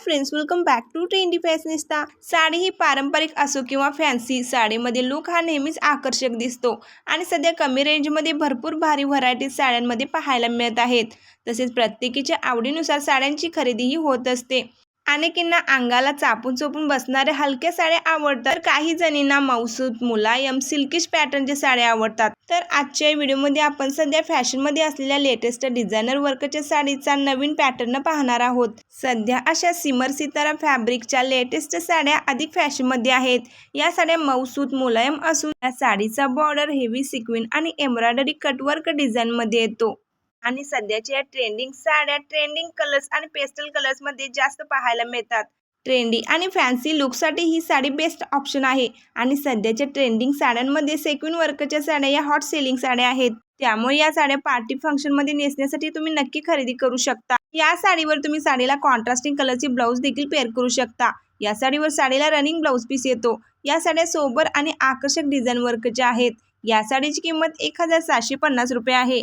Friends welcome back to trendy fashionista sari ही पारंपरिक असो किंवा फॅन्सी साडीमध्ये लुक हा नेहमीच आकर्षक दिसतो. आणि सध्या कमी रेंजमध्ये भरपूर भारी व्हरायटी साड्यांमध्ये पाहायला मिळत आहेत. तसेच प्रत्येकीच्या आवडीनुसार साड्यांची खरेदीही होत असते. अनेकींना अंगाला चापून चोपून बसणाऱ्या हलक्या साड्या आवडतात. तर काही जणींना मौसूद मुलायम सिल्किश पॅटर्नच्या साड्या आवडतात. तर आजच्या व्हिडिओमध्ये आपण सध्या फॅशनमध्ये असलेल्या लेटेस्ट डिझायनर वर्कच्या साडीचा नवीन पॅटर्न पाहणार आहोत. सध्या अशा सिमर सितारा फॅब्रिकच्या लेटेस्ट साड्या अधिक फॅशनमध्ये आहेत. या साड्या मौसूद मुलायम असून या साडीचा बॉर्डर हेवी सिक्विन आणि एम्ब्रॉयडरी कटवर्क डिझाईनमध्ये येतो. आणि सध्याच्या या ट्रेंडिंग साड्या ट्रेंडिंग कलर्स आणि पेस्टल कलर्समध्ये जास्त पाहायला मिळतात. ट्रेंडी आणि फॅन्सी लुकसाठी ही साडी बेस्ट ऑप्शन आहे. आणि सध्याच्या ट्रेंडिंग साड्यांमध्ये सेक्विन वर्कच्या साड्या या हॉट सेलिंग साड्या आहेत. त्यामुळे या साड्या पार्टी फंक्शनमध्ये नेसण्यासाठी तुम्ही नक्की खरेदी करू शकता. या साडीवर तुम्ही साडीला कॉन्ट्रास्टिंग कलरची ब्लाऊज देखील पेअर करू शकता. या साडीवर साडीला रनिंग ब्लाऊज पीस येतो. या साड्या सोबर आणि आकर्षक डिझाईन वर्कच्या आहेत. या साडीची किंमत एक हजार सहाशे पन्नास रुपये आहे.